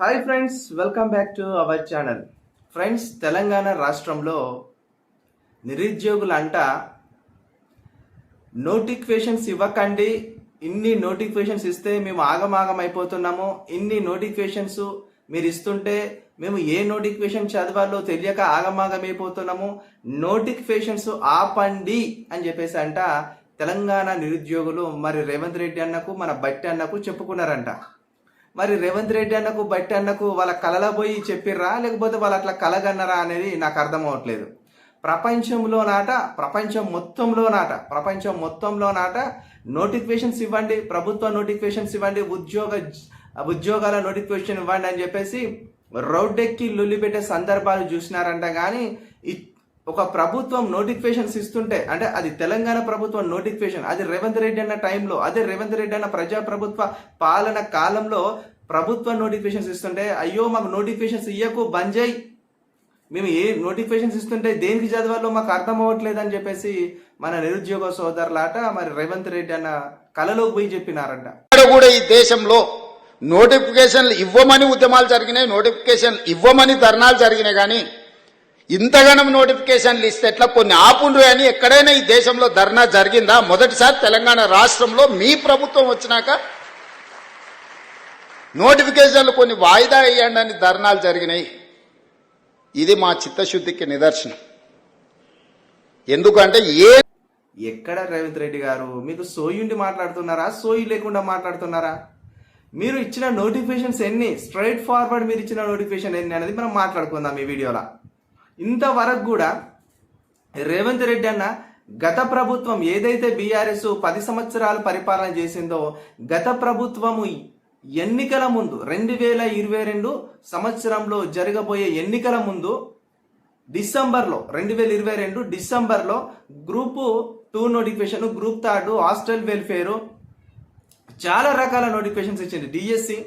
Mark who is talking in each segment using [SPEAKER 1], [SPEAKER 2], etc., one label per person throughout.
[SPEAKER 1] Hi friends welcome back to our channel friends Telangana రాష్ట్రంలో నిరుద్యోగులంట notifications ఇవ్వకండి. ఇన్ని నోటిఫికేషన్స్ ఇస్తే మేము ఆగమాగం అయిపోతున్నాము. ఇన్ని నోటిఫికేషన్స్ మీరు ఇస్తుంటే మేము ఏ నోటిఫికేషన్ చదవాలో తెలియక ఆగమాగం అయిపోతున్నాము. నోటిఫికేషన్స్ ఆపండి అని చెప్పేసి అంట తెలంగాణ నిరుద్యోగులు మరి రేవంత్ రెడ్డి అన్నకు మన బట్టి అన్నకు చెప్పుకున్నారంట. మరి రేవంత్ రెడ్డి అన్నకు బట్టి అన్నకు వాళ్ళ కళలో పోయి చెప్పిర్రా? లేకపోతే వాళ్ళు అట్లా కలగన్నరా అనేది నాకు అర్థం అవ్వట్లేదు ప్రపంచంలో నాట ప్రపంచం మొత్తంలో నాట ప్రపంచం మొత్తంలో నాట నోటిఫికేషన్స్ ఇవ్వండి ప్రభుత్వ నోటిఫికేషన్స్ ఇవ్వండి ఉద్యోగ ఉద్యోగాల నోటిఫికేషన్ ఇవ్వండి అని చెప్పేసి రోడ్డెక్కి లొల్లి పెట్టే సందర్భాలు చూసినారంట. కానీ ఒక ప్రభుత్వం నోటిఫికేషన్స్ ఇస్తుంటే అంటే అది తెలంగాణ ప్రభుత్వం నోటిఫికేషన్ అది రేవంత్ రెడ్డి అన్న టైంలో అదే రేవంత్ రెడ్డి అన్న ప్రజాప్రభుత్వ పాలన కాలంలో ప్రభుత్వ నోటిఫికేషన్స్ ఇస్తుంటే అయ్యో మాకు నోటిఫికేషన్స్ ఇయ్యకు బంద్ చేయి. మేము ఏ నోటిఫికేషన్స్ ఇస్తుంటే దేనికి చదవాలో మాకు అర్థం అవ్వట్లేదు అని చెప్పేసి మన నిరుద్యోగ సోదరులాట మరి రేవంత్ రెడ్డి అన్న కలలో పోయి చెప్పినారంట.
[SPEAKER 2] ఇక్కడ కూడా ఈ దేశంలో నోటిఫికేషన్లు ఇవ్వమని ఉద్యమాలు జరిగినాయి నోటిఫికేషన్ ఇవ్వమని ధర్నాలు జరిగినాయి కానీ ఇంతగానం నోటిఫికేషన్లు ఇస్తే ఎట్లా? కొన్ని ఆపుండ్రు అని ఎక్కడైనా ఈ దేశంలో ధర్నా జరిగిందా? మొదటిసారి తెలంగాణ రాష్ట్రంలో మీ ప్రభుత్వం వచ్చినాక నోటిఫికేషన్లు కొన్ని వాయిదా వేయండి అని ధర్నాలు జరిగినాయి. ఇది మా చిత్తశుద్ధికి నిదర్శనం. ఎందుకంటే ఏ
[SPEAKER 1] ఎక్కడ రేవంత్ రెడ్డి గారు? మీకు సోయుండి మాట్లాడుతున్నారా? సోయి లేకుండా మాట్లాడుతున్నారా? మీరు ఇచ్చిన నోటిఫికేషన్స్ ఎన్ని? స్ట్రైట్ ఫార్వర్డ్ మీరు ఇచ్చిన నోటిఫికేషన్ ఎన్ని అనేది మనం మాట్లాడుకుందాం ఈ వీడియోలో. ఇంతవరకు కూడా రేవంత్ రెడ్డి అన్న గత ప్రభుత్వం ఏదైతే బీఆర్ఎస్ పది సంవత్సరాలు పరిపాలన చేసిందో గత ప్రభుత్వము ఎన్నికల ముందు రెండు వేల ఇరవై రెండు సంవత్సరంలో జరగబోయే ఎన్నికల ముందు డిసెంబర్లో రెండు వేల ఇరవై రెండు డిసెంబర్లో group two notification group third hostel welfare చాలా రకాల నోటిఫికేషన్స్ ఇచ్చింది. డిఎస్సి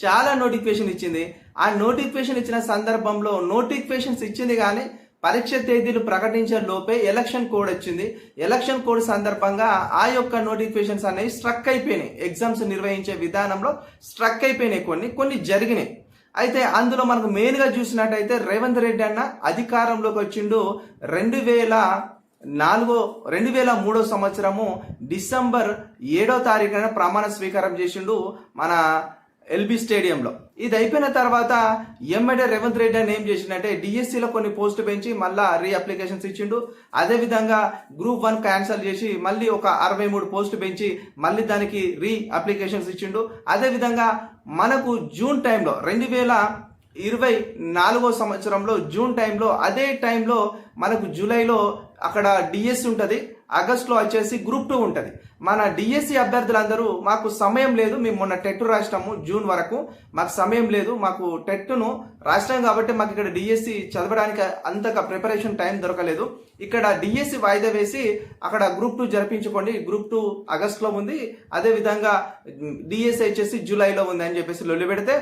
[SPEAKER 1] చాలా నోటిఫికేషన్ ఇచ్చింది. ఆ నోటిఫికేషన్ ఇచ్చిన సందర్భంలో నోటిఫికేషన్స్ ఇచ్చింది కానీ పరీక్ష తేదీలు ప్రకటించే లోపే ఎలక్షన్ కోడ్ వచ్చింది. ఎలక్షన్ కోడ్ సందర్భంగా ఆ యొక్క నోటిఫికేషన్స్ అనేవి స్ట్రక్ అయిపోయినాయి. ఎగ్జామ్స్ నిర్వహించే విధానంలో స్ట్రక్ అయిపోయినాయి కొన్ని కొన్ని జరిగినాయి. అయితే అందులో మనకు మెయిన్గా చూసినట్టయితే రేవంత్ రెడ్డి అన్న అధికారంలోకి వచ్చిండు రెండు వేల నాలుగో రెండు వేల మూడో సంవత్సరము డిసెంబర్ ఏడో తారీఖున ప్రమాణ స్వీకారం చేసిండు మన ఎల్బి స్టేడియంలో. ఇది అయిపోయిన తర్వాత ఎమ్మెడే రేవంత్ రెడ్డి అని ఏం చేసిండంటే డిఎస్సిలో కొన్ని పోస్టు పెంచి మళ్ళా రీ అప్లికేషన్స్ ఇచ్చిండు అదేవిధంగా గ్రూప్ వన్ క్యాన్సిల్ చేసి మళ్ళీ ఒక అరవై మూడు పోస్టు పెంచి మళ్ళీ దానికి రీ అప్లికేషన్స్ ఇచ్చిండు అదేవిధంగా మనకు జూన్ టైంలో రెండు వేల ఇరవై నాలుగో సంవత్సరంలో జూన్ టైంలో అదే టైంలో మనకు జూలైలో అక్కడ డిఎస్సి ఉంటుంది. ఆగస్టులో వచ్చేసి గ్రూప్ టూ ఉంటుంది. మన డిఎస్సి అభ్యర్థులందరూ మాకు సమయం లేదు మేము మొన్న టెట్ రాసినాము జూన్ వరకు. మాకు సమయం లేదు మాకు టెట్ను రాసినాం కాబట్టి మాకు ఇక్కడ డిఎస్సి చదవడానికి అంతగా ప్రిపరేషన్ టైం దొరకలేదు. ఇక్కడ డిఎస్సి వాయిదా వేసి అక్కడ గ్రూప్ టూ జరిపించుకోండి. గ్రూప్ టూ ఆగస్టులో ఉంది. అదేవిధంగా డిఎస్సి వచ్చేసి జూలైలో ఉంది అని చెప్పేసి లొల్లి పెడితే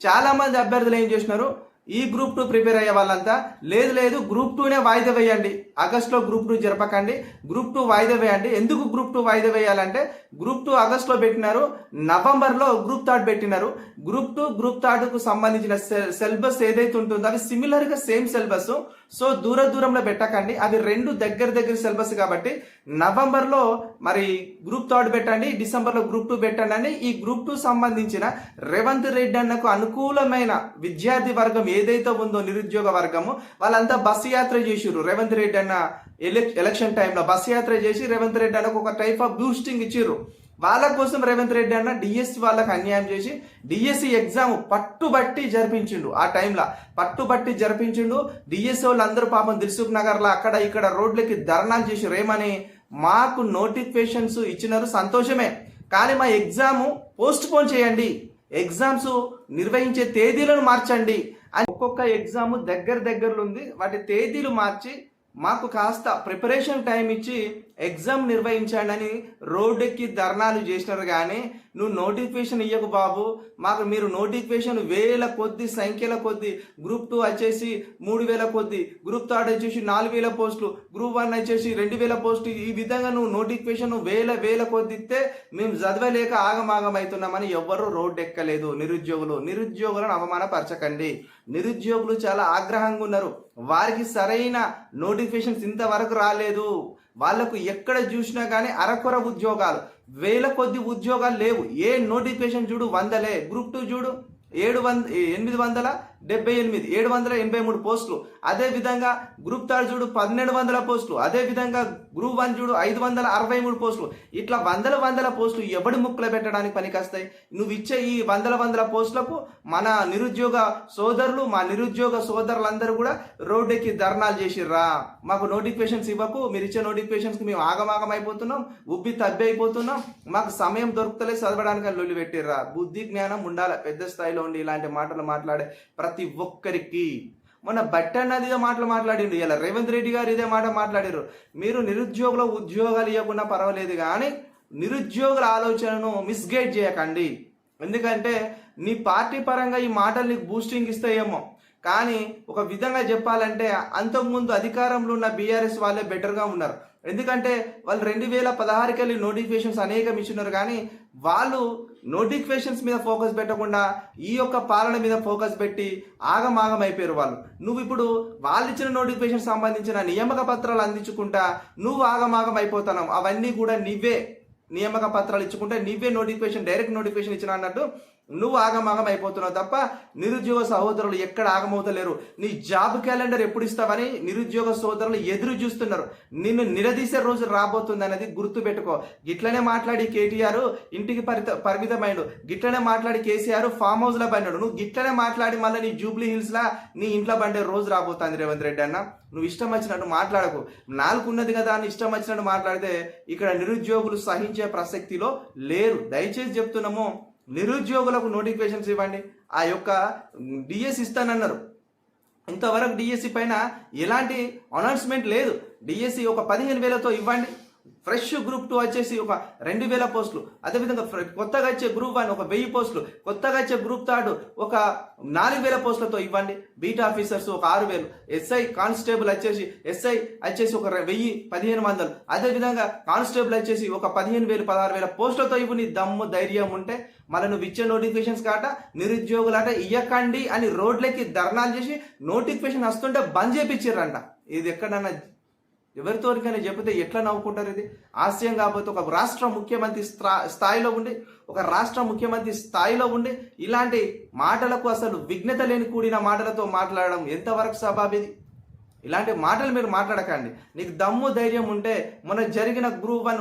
[SPEAKER 1] చాలామంది అభ్యర్థులు ఏం చేసినారు? ఈ గ్రూప్ టూ ప్రిపేర్ అయ్యే వాళ్ళంతా లేదు లేదు గ్రూప్ టూనే వాయిదా వేయండి. ఆగస్టులో గ్రూప్ టూ జరపకండి. గ్రూప్ టూ వాయిదా వేయండి. ఎందుకు గ్రూప్ టూ వాయిదా వేయాలంటే గ్రూప్ టూ ఆగస్టులో పెట్టినారు నవంబర్లో గ్రూప్ థర్డ్ పెట్టినారు. గ్రూప్ టూ గ్రూప్ థర్డ్కు సంబంధించిన సిలబస్ ఏదైతే ఉంటుందో అది సిమిలర్గా సేమ్ సిలబస్ సో దూర దూరంలో పెట్టకండి. అవి రెండు దగ్గర దగ్గర సిలబస్ కాబట్టి నవంబర్లో మరి గ్రూప్ థర్డ్ పెట్టండి డిసెంబర్లో గ్రూప్ టూ పెట్టండి అని ఈ గ్రూప్ టూ సంబంధించిన రేవంత్ రెడ్డి అన్నకు అనుకూలమైన విద్యార్థి వర్గం ఏదైతే ఉందో నిరుద్యోగ వర్గము వాళ్ళంతా బస్సు యాత్ర చేసిర్రు. రేవంత్ రెడ్డి అన్న ఎలక్ ఎలక్షన్ టైంలో బస్సు యాత్ర చేసి రేవంత్ రెడ్డి అన్నకు ఒక టైప్ ఆఫ్ బూస్టింగ్ ఇచ్చిర్రు. వాళ్ళ కోసం రేవంత్ రెడ్డి అన్న డిఎస్సి వాళ్ళకి అన్యాయం చేసి డిఎస్సి ఎగ్జామ్ పట్టుబట్టి జరిపించిండు ఆ టైంలో. పట్టుబట్టి జరిపించిండు. డిఎస్సి వాళ్ళు అందరూ పాపం దిల్సుఖ్ నగర్లో అక్కడ ఇక్కడ రోడ్లకి ధర్నాలు చేసి రేమని మాకు నోటిఫికేషన్స్ ఇచ్చినారు. సంతోషమే. కానీ మా ఎగ్జామ్ పోస్ట్ పోన్ చేయండి. ఎగ్జామ్స్ నిర్వహించే తేదీలను మార్చండి అని ఒక్కొక్క ఎగ్జామ్ దగ్గర దగ్గరలో ఉంది. వాటి తేదీలు మార్చి మాకు కాస్త ప్రిపరేషన్ టైం ఇచ్చి ఎగ్జామ్ నిర్వహించండి అని రోడ్డెక్కి ధర్నాలు చేసినారు కానీ నువ్వు నోటిఫికేషన్ ఇయ్యకు బాబు. మాకు మీరు నోటిఫికేషన్ వేల కొద్ది సంఖ్యల కొద్ది గ్రూప్ టూ వచ్చేసి మూడు వేల కొద్ది గ్రూప్ థర్డ్ వచ్చేసి నాలుగు వేల పోస్టులు గ్రూప్ వన్ వచ్చేసి రెండు వేల పోస్టులు. ఈ విధంగా నువ్వు నోటిఫికేషన్ వేల వేల కొద్ది ఇస్తే మేము చదవలేక ఆగమాగం అవుతున్నామని ఎవ్వరూ రోడ్డు ఎక్కలేదు నిరుద్యోగులు నిరుద్యోగులను అవమానపరచకండి. నిరుద్యోగులు చాలా ఆగ్రహంగా ఉన్నారు. వారికి సరైన నోటిఫికేషన్స్ ఇంతవరకు రాలేదు. వాళ్ళకు ఎక్కడ చూసినా కానీ అరకొర ఉద్యోగాలు. వేల కొద్ది ఉద్యోగాలు లేవు. ఏ నోటిఫికేషన్ చూడు వందలే. గ్రూప్ టూ చూడు ఏడు వంద ఎనిమిది వందల? డెబ్బై ఎనిమిది ఏడు వందల ఎనభై మూడు పోస్టులు. అదే విధంగా గ్రూప్ థర్డ్ చూడు పన్నెండు వందల పోస్టులు. అదే విధంగా గ్రూప్ వన్ చూడు ఐదు వందల అరవై మూడు పోస్టులు. ఇట్లా వందల వందల పోస్టులు ఎవడి ముక్కలు పెట్టడానికి పనికొస్తాయి? నువ్వు ఇచ్చే ఈ వందల వందల పోస్టులకు మన నిరుద్యోగ సోదరులు మా నిరుద్యోగ సోదరులందరూ కూడా రోడ్డెక్కి ధర్నాలు చేసిర్రా. మాకు నోటిఫికేషన్స్ ఇవ్వకు. మీరు ఇచ్చే నోటిఫికేషన్స్కి మేము ఆగమాగం అయిపోతున్నాం ఉబ్బి తబ్బి అయిపోతున్నాం మాకు సమయం దొరుకుతలే చదవడానికి లొల్లి పెట్టిర్రా బుద్ధి జ్ఞానం ఉండాలి. పెద్ద స్థాయిలో ఉండి ఇలాంటి మాటలు మాట్లాడే ప్రతి ప్రతి ఒక్కరికి. మొన్న బట్టి అన్నది ఇదే మాటలు మాట్లాడిండు. ఇలా రేవంత్ రెడ్డి గారు ఇదే మాట మాట్లాడారు. మీరు నిరుద్యోగుల ఉద్యోగాలు ఇవ్వకుండా పర్వాలేదు కానీ నిరుద్యోగుల ఆలోచనను మిస్గైడ్ చేయకండి. ఎందుకంటే నీ పార్టీ పరంగా ఈ మాటలు నీకు బూస్టింగ్ ఇస్తాయేమో. కానీ ఒక విధంగా చెప్పాలంటే అంతకుముందు అధికారంలో ఉన్న బీఆర్ఎస్ వాళ్ళే బెటర్గా ఉన్నారు. ఎందుకంటే వాళ్ళు రెండు వేల పదహారుకి వెళ్ళి నోటిఫికేషన్స్ అనేకం ఇచ్చినారు కానీ వాళ్ళు నోటిఫికేషన్స్ మీద ఫోకస్ పెట్టకుండా ఈ యొక్క పాలన మీద ఫోకస్ పెట్టి ఆగమాగం అయిపోయారు వాళ్ళు. నువ్వు ఇప్పుడు వాళ్ళు ఇచ్చిన నోటిఫికేషన్ సంబంధించిన నియామక పత్రాలు అందించుకుంటా నువ్వు ఆగమాగం అయిపోతున్నావు. అవన్నీ కూడా నువ్వే నియామక పత్రాలు ఇచ్చుకుంటే నువ్వే నోటిఫికేషన్ డైరెక్ట్ నోటిఫికేషన్ ఇచ్చిన అన్నట్టు నువ్వు ఆగమాగం అయిపోతున్నావు తప్ప నిరుద్యోగ సహోదరులు ఎక్కడ ఆగమవుతలేరు. నీ జాబ్ క్యాలెండర్ ఎప్పుడు ఇస్తావని నిరుద్యోగ సోదరులు ఎదురు చూస్తున్నారు. నిన్ను నిలదీసే రోజు రాబోతుంది అనేది గుర్తు పెట్టుకో. గిట్లనే మాట్లాడి కేటీఆర్ ఇంటికి పరిత పరిమితమైండు. గిట్లనే మాట్లాడి కేసీఆర్ ఫామ్ హౌస్లో పడినాడు నువ్వు గిట్లనే మాట్లాడి మళ్ళీ నీ జూబ్లీ హిల్స్ లా నీ ఇంట్లో బండే రోజు రాబోతుంది రేవంత్ రెడ్డి అన్న. నువ్వు ఇష్టం వచ్చినట్టు మాట్లాడకు. నాలుగు ఉన్నది కదా అని ఇష్టం వచ్చినట్టు మాట్లాడితే ఇక్కడ నిరుద్యోగులు సహించే ప్రసక్తిలో లేరు. దయచేసి చెప్తున్నాము నిరుద్యోగులకు నోటిఫికేషన్స్ ఇవ్వండి. ఆ యొక్క డిఎస్ ఇస్తానన్నారు. ఇంతవరకు డిఎస్సి పైన ఎలాంటి అనౌన్స్మెంట్ లేదు. డిఎస్సి ఒక పదిహేను వేలతో ఇవ్వండి. ఫ్రెష్ గ్రూప్ టూ వచ్చేసి ఒక రెండు వేల పోస్టులు. అదేవిధంగా కొత్తగా వచ్చే గ్రూప్ వన్ ఒక వెయ్యి పోస్టులు. కొత్తగా వచ్చే గ్రూప్ థర్డ్ ఒక నాలుగు వేల పోస్టులతో ఇవ్వండి. బీట్ ఆఫీసర్స్ ఒక ఆరు వేలు. ఎస్ఐ కానిస్టేబుల్ వచ్చేసి ఎస్ఐ వచ్చేసి ఒక వెయ్యి పదిహేను వందలు. అదేవిధంగా కానిస్టేబుల్ వచ్చేసి ఒక పదిహేను వేలు పదహారు వేల పోస్టులతో ఇవ్వు నీ దమ్ము ధైర్యం ఉంటే మళ్ళీ నువ్వు ఇచ్చే నోటిఫికేషన్స్ కాట నిరుద్యోగులట ఇయ్యకండి అని రోడ్లకి ధర్నాలు చేసి నోటిఫికేషన్ వస్తుంటే బంద్ చేపించారంట ఇది ఎక్కడన్నా ఎవరితోరికైనా చెబితే ఎట్లా నవ్వుకుంటారు ఇది? ఆశయం కాకపోతే ఒక రాష్ట్ర ముఖ్యమంత్రి స్థా- స్థాయిలో ఉండి ఒక రాష్ట్ర ముఖ్యమంత్రి స్థాయిలో ఉండి ఇలాంటి మాటలకు అసలు విఘ్నత లేని కూడిన మాటలతో మాట్లాడడం ఎంతవరకు సబాబిది ఇలాంటి మాటలు మీరు మాట్లాడకండి. నీకు దమ్ము ధైర్యం ఉంటే మొన్న జరిగిన గ్రూప్ వన్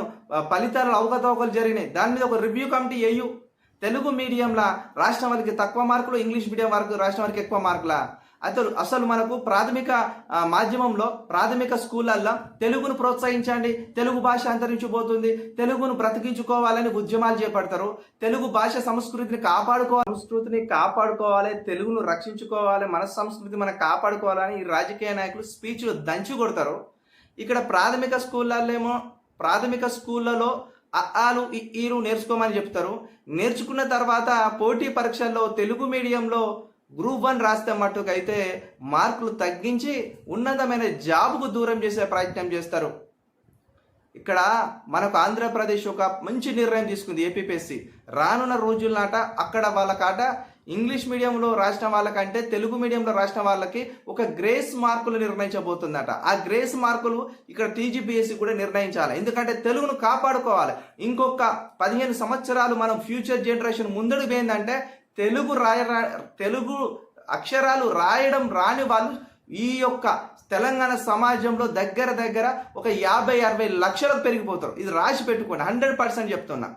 [SPEAKER 1] ఫలితాలు అవకతవకలు జరిగినాయి. దాని మీద ఒక రివ్యూ కమిటీ వేయు తెలుగు మీడియంలా రాష్ట్రం వారికి తక్కువ మార్కులు ఇంగ్లీష్ మీడియం వరకు రాష్ట్రం వారికి ఎక్కువ మార్కులా? అసలు అసలు మనకు ప్రాథమిక మాధ్యమంలో ప్రాథమిక స్కూళ్ళల్లో తెలుగును ప్రోత్సహించండి. తెలుగు భాష అంతరించిపోతుంది. తెలుగును బ్రతికించుకోవాలని ఉద్యమాలు చేపడతారు. తెలుగు భాష సంస్కృతిని కాపాడుకోవాలి సంస్కృతిని కాపాడుకోవాలి. తెలుగును రక్షించుకోవాలి. మన సంస్కృతి మనం కాపాడుకోవాలని ఈ రాజకీయ నాయకులు స్పీచ్లు దంచి కొడతారు. ఇక్కడ ప్రాథమిక స్కూళ్ళల్లో ప్రాథమిక స్కూళ్ళలో అఆలు ఈరు నేర్చుకోమని చెప్తారు. నేర్చుకున్న తర్వాత పోటీ పరీక్షల్లో తెలుగు మీడియంలో గ్రూప్ వన్ రాస్తే మట్టుకైతే మార్కులు తగ్గించి ఉన్నతమైన జాబ్కు దూరం చేసే ప్రయత్నం చేస్తారు. ఇక్కడ మనకు ఆంధ్రప్రదేశ్ ఒక మంచి నిర్ణయం తీసుకుంది ఏపీపీఎస్సి రానున్న రోజులనాట అక్కడ వాళ్ళకాట ఇంగ్లీష్ మీడియంలో రాసిన వాళ్ళకంటే తెలుగు మీడియంలో రాసిన వాళ్ళకి ఒక గ్రేస్ మార్కులు నిర్ణయించబోతుందట. ఆ గ్రేస్ మార్కులు ఇక్కడ టీజీపీఎస్సి కూడా నిర్ణయించాలి. ఎందుకంటే తెలుగును కాపాడుకోవాలి. ఇంకొక పదిహేను సంవత్సరాలు మనం ఫ్యూచర్ జనరేషన్ ముందడుగు పోయిందంటే తెలుగు రాయ తెలుగు అక్షరాలు రాయడం రాని వాళ్ళు ఈ యొక్క తెలంగాణ సమాజంలో దగ్గర దగ్గర ఒక యాభై అరవై లక్షలకు పెరిగిపోతారు. ఇది రాసి పెట్టుకోండి. హండ్రెడ్ పర్సెంట్ చెప్తున్నా.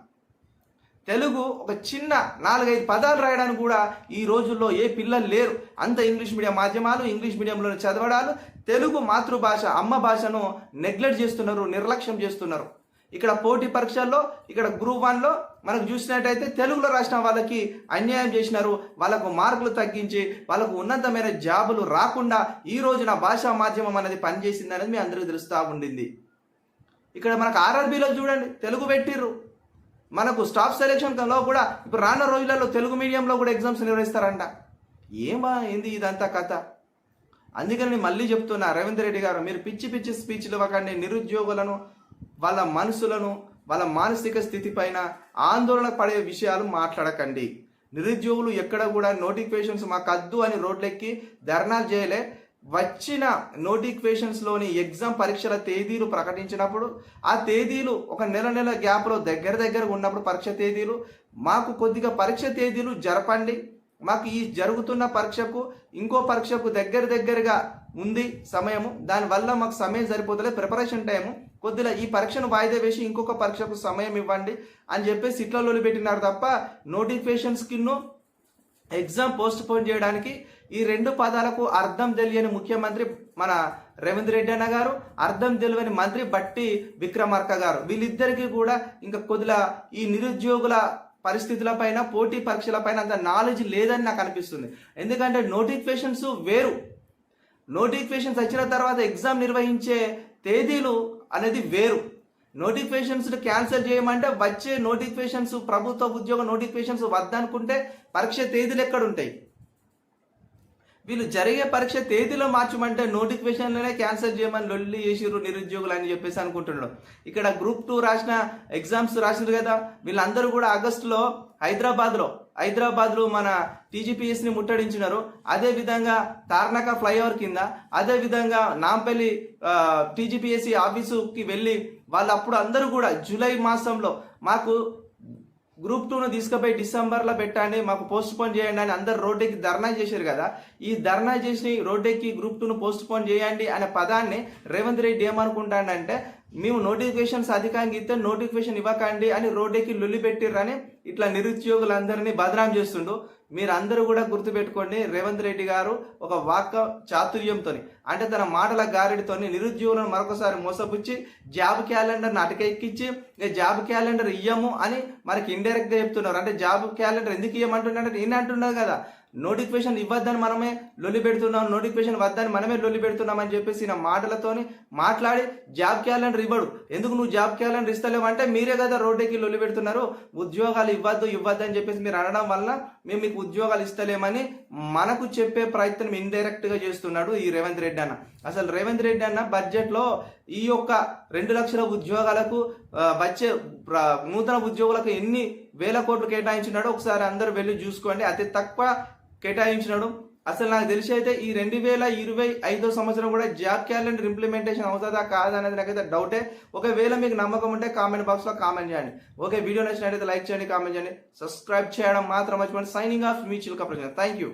[SPEAKER 1] తెలుగు ఒక చిన్న నాలుగైదు పదాలు రాయడానికి కూడా ఈ రోజుల్లో ఏ పిల్లలు లేరు. అంత ఇంగ్లీష్ మీడియం మాధ్యమాలు ఇంగ్లీష్ మీడియంలో చదవడాలు. తెలుగు మాతృభాష అమ్మ భాషను నెగ్లెక్ట్ చేస్తున్నారు నిర్లక్ష్యం చేస్తున్నారు. ఇక్కడ పోటీ పరీక్షల్లో ఇక్కడ గ్రూప్ వన్లో మనకు చూసినట్టయితే తెలుగులో రాసిన వాళ్ళకి అన్యాయం చేసినారు. వాళ్ళకు మార్కులు తగ్గించి వాళ్ళకు ఉన్నతమైన జాబులు రాకుండా ఈ రోజున భాషా మాధ్యమం అనేది పనిచేసింది అనేది మీ అందరికీ తెలుస్తూ ఉండింది. ఇక్కడ మనకు ఆర్ఆర్బీలో చూడండి తెలుగు పెట్టిర్రు. మనకు స్టాఫ్ సెలెక్షన్లో కూడా ఇప్పుడు రానున్న రోజులలో తెలుగు మీడియంలో కూడా ఎగ్జామ్స్ నిర్వహిస్తారంట. ఏమా ఏంది ఇదంతా కథ? అందుకని నేను మళ్ళీ చెప్తున్నా రేవంత్ రెడ్డి గారు మీరు పిచ్చి పిచ్చి స్పీచ్లు ఇవ్వకండి నిరుద్యోగులను వాళ్ళ మనసులను వాళ్ళ మానసిక స్థితి పైన ఆందోళన పడే విషయాలు మాట్లాడకండి. నిరుద్యోగులు ఎక్కడ కూడా నోటిఫికేషన్స్ మాకు అద్దు అని రోడ్లెక్కి ధర్నాలు చేయలే. వచ్చిన నోటిఫికేషన్స్లోని ఎగ్జామ్ పరీక్షల తేదీలు ప్రకటించినప్పుడు ఆ తేదీలు ఒక నెల నెల గ్యాప్లో దగ్గర దగ్గర ఉన్నప్పుడు పరీక్ష తేదీలు మాకు కొద్దిగా పరీక్ష తేదీలు జరపండి. మాకు ఈ జరుగుతున్న పరీక్షకు ఇంకో పరీక్షకు దగ్గర దగ్గరగా ఉంది సమయము. దానివల్ల మాకు సమయం సరిపోతలే ప్రిపరేషన్ టైము కొద్దిగా ఈ పరీక్షను వాయిదా వేసి ఇంకొక పరీక్షకు సమయం ఇవ్వండి అని చెప్పేసి ఇట్లలో పెట్టినారు తప్ప నోటిఫికేషన్స్ కిన్ను ఎగ్జామ్ పోస్ట్ పోన్ చేయడానికి ఈ రెండు పదాలకు అర్థం తెలియని ముఖ్యమంత్రి మన రేవంత్ రెడ్డి అన్న గారు అర్థం తెలియని మంత్రి బట్టి విక్రమార్క గారు. వీళ్ళిద్దరికీ కూడా ఇంకా కొద్దిగా ఈ నిరుద్యోగుల పరిస్థితులపైన పోటీ పరీక్షల పైన అంత నాలెడ్జ్ లేదని నాకు అనిపిస్తుంది. ఎందుకంటే నోటిఫికేషన్స్ వేరు. నోటిఫికేషన్స్ వచ్చిన తర్వాత ఎగ్జామ్ నిర్వహించే తేదీలు అనేది వేరు. నోటిఫికేషన్స్ క్యాన్సిల్ చేయమంటే వచ్చే నోటిఫికేషన్స్ ప్రభుత్వ ఉద్యోగ నోటిఫికేషన్స్ వద్దనుకుంటే పరీక్ష తేదీలు ఎక్కడ ఉంటాయి? వీళ్ళు జరిగే పరీక్ష తేదీలో మార్చమంటే నోటిఫికేషన్లోనే క్యాన్సిల్ చేయమని లొల్లి చేసిర్రు నిరుద్యోగులు అని చెప్పేసి అనుకుంటున్నాడు. ఇక్కడ గ్రూప్ టూ రాసిన ఎగ్జామ్స్ రాసినారు కదా వీళ్ళందరూ కూడా ఆగస్టులో హైదరాబాద్లో హైదరాబాద్లో మన టీజీపీఎస్ని ముట్టడించినారు. అదే విధంగా తార్నాక ఫ్లైఓవర్ కింద అదే విధంగా నాంపల్లి టీజీపీఎస్సీ ఆఫీసుకి వెళ్ళి వాళ్ళు అప్పుడు అందరూ కూడా జూలై మాసంలో మాకు గ్రూప్ టూను తీసుకుపోయి డిసెంబర్లో పెట్టండి మాకు పోస్ట్ పోన్ చేయండి అని అందరు రోడ్డెక్కి ధర్నా చేశారు కదా. ఈ ధర్నా చేసి రోడ్డెక్కి గ్రూప్ టూను పోస్ట్ పోన్ చేయండి అనే పదాన్ని రేవంత్ రెడ్డి ఏమనుకుంటాడంటే మేము నోటిఫికేషన్స్ అధికంగా ఇస్తే నోటిఫికేషన్ ఇవ్వకండి అని రోడ్డుకి లొల్లి పెట్టిర్రని ఇట్లా నిరుద్యోగులందరినీ బదనాం చేస్తుండు మీరు అందరూ కూడా గుర్తుపెట్టుకోండి రేవంత్ రెడ్డి గారు ఒక వాక్య చాతుర్యంతో అంటే తన మాటల గారిడితో నిరుద్యోగులను మరొకసారి మోసపుచ్చి జాబ్ క్యాలెండర్ని అటకెక్కించి జాబ్ క్యాలెండర్ ఇయ్యము అని మనకి ఇండైరెక్ట్గా చెప్తున్నారు. అంటే జాబ్ క్యాలెండర్ ఎందుకు ఇయ్యమంటున్నాడు నేను అంటున్నాను కదా నోటిఫికేషన్ ఇవ్వద్దని మనమే లొల్లి పెడుతున్నాం నోటిఫికేషన్ వద్దని మనమే లొల్లి పెడుతున్నాం అని చెప్పేసి నా మాటలతోని మాట్లాడి జాబ్ క్యాలెండర్ ఇవ్వడు. ఎందుకు నువ్వు జాబ్ క్యాలెండర్ ఇస్తలేవు అంటే మీరే కదా రోడ్డుకి లొల్లి పెడుతున్నారు. ఉద్యోగాలు ఇవ్వద్దు ఇవ్వద్దు అని చెప్పేసి మీరు అనడం వల్ల మేము మీకు ఉద్యోగాలు ఇస్తలేమని మనకు చెప్పే ప్రయత్నం ఇండైరెక్ట్గా చేస్తున్నాడు ఈ రేవంత్ రెడ్డి అన్న. అసలు రేవంత్ రెడ్డి అన్న బడ్జెట్లో ఈ యొక్క రెండు లక్షల ఉద్యోగాలకు వచ్చే నూతన ఉద్యోగులకు ఎన్ని వేల కోట్లు కేటాయించినాడో ఒకసారి అందరూ వెళ్ళి చూసుకోండి. అతి తక్కువ కేటాయించినాడు. అసలు నాకు తెలిసి అయితే ఈ రెండు వేల ఇరవై ఐదో సంవత్సరం కూడా జాబ్ క్యాలెండర్ ఇంప్లిమెంటేషన్ అవుతుందా కాదా అనేది నాకైతే డౌటే ఒకవేళ మీకు నమ్మకం ఉంటే కామెంట్ బాక్స్లో కామెంట్ చేయండి. ఓకే వీడియో నచ్చినట్టయితే లైక్ చేయండి కామెంట్ చేయండి. సబ్స్క్రైబ్ చేయడం మాత్రం మర్చిపోండి. సైనింగ్ ఆఫ్ మీ చిల్క ప్రజెంట్ థ్యాంక్ యూ